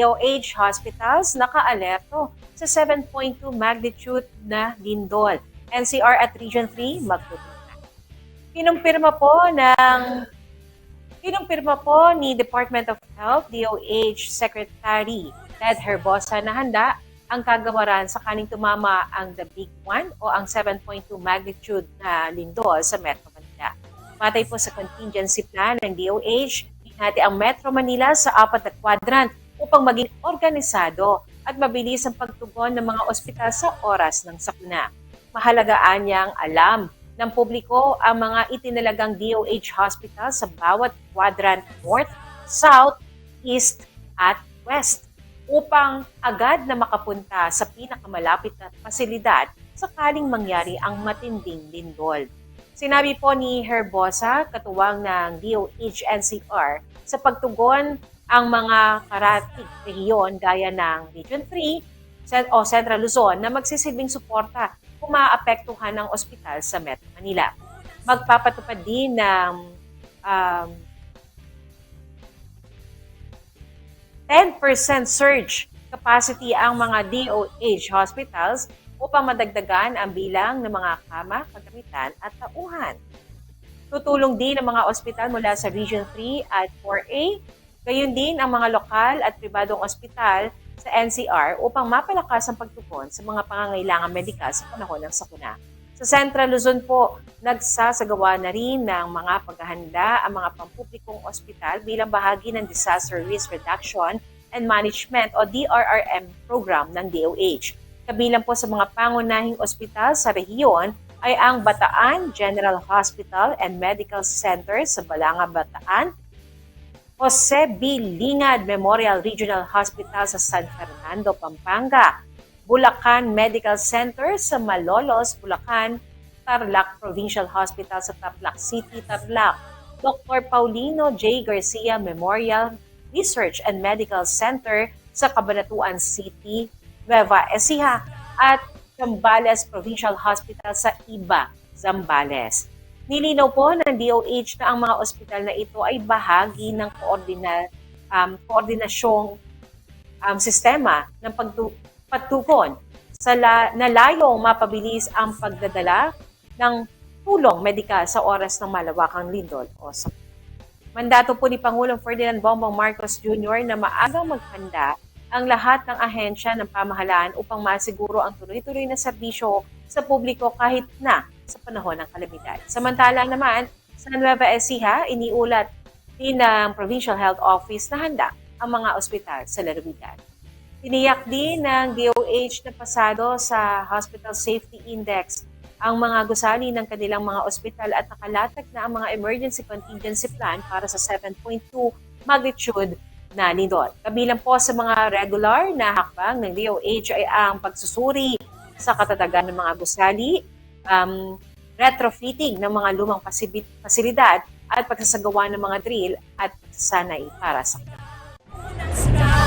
DOH hospitals naka-alerto sa 7.2 magnitude na lindol. NCR at Region 3 magtutunan. Kinumpirma po ng Kinumpirma po ni Department of Health, DOH Secretary Ted Herbosa na handa ang kagawaran sakaling tumama ang the big one o ang 7.2 magnitude na lindol sa Metro Manila. Matay po sa contingency plan ng DOH, hinati ang Metro Manila sa apat na quadrant upang maging organisado at mabilis ang pagtugon ng mga ospital sa oras ng sakuna. Mahalagaan niyang alam ng publiko ang mga itinalagang DOH hospital sa bawat quadrant north, south, east at west upang agad na makapunta sa pinakamalapit na pasilidad sakaling mangyari ang matinding lindol. Sinabi po ni Herbosa, katuwang ng DOH NCR, sa pagtugon ang mga karatig rehiyon gaya ng Region 3 Cent- o Central Luzon na magsisilbing suporta kung maapektuhan ng ospital sa Metro Manila. Magpapatupad din ng um, 10% surge capacity ang mga DOH hospitals upang madagdagan ang bilang ng mga kama, kagamitan at tauhan. Tutulong din ang mga ospital mula sa Region 3 at 4A, gayon din ang mga lokal at pribadong ospital sa NCR upang mapalakas ang pagtugon sa mga pangangailangan medikal sa panahon ng sakuna. Sa Central Luzon po, nagsasagawa na rin ng mga paghahanda ang mga pampublikong ospital bilang bahagi ng Disaster Risk Reduction and Management o DRRM program ng DOH. Kabilang po sa mga pangunahing ospital sa rehiyon ay ang Bataan General Hospital and Medical Center sa Balanga, Bataan, Jose B. Memorial Regional Hospital sa San Fernando, Pampanga, Bulacan Medical Center sa Malolos, Bulacan, Tarlac Provincial Hospital sa Tarlac City, Tarlac, Dr. Paulino J. Garcia Memorial Research and Medical Center sa Cabanatuan City, Nueva Ecija, at Zambales Provincial Hospital sa Iba, Zambales. Nilinaw po ng DOH na ang mga ospital na ito ay bahagi ng koordina, um, koordinasyong um, sistema ng pagtu- pagtugon sa la- na mapabilis ang pagdadala ng tulong medikal sa oras ng malawakang lindol o sa Mandato po ni Pangulong Ferdinand Bongbong Marcos Jr. na maagang maghanda ang lahat ng ahensya ng pamahalaan upang masiguro ang tuloy-tuloy na serbisyo sa publiko kahit na sa panahon ng kalamidad. Samantala naman, sa Nueva Ecija, iniulat din ng Provincial Health Office na handa ang mga ospital sa lalawigan. Tiniyak din ng DOH na pasado sa Hospital Safety Index ang mga gusali ng kanilang mga ospital at nakalatag na ang mga emergency contingency plan para sa 7.2 magnitude na lindol. Kabilang po sa mga regular na hakbang ng DOH ay ang pagsusuri sa katatagan ng mga gusali, um, retrofitting ng mga lumang pasilidad at pagsasagawa ng mga drill at sanay para sa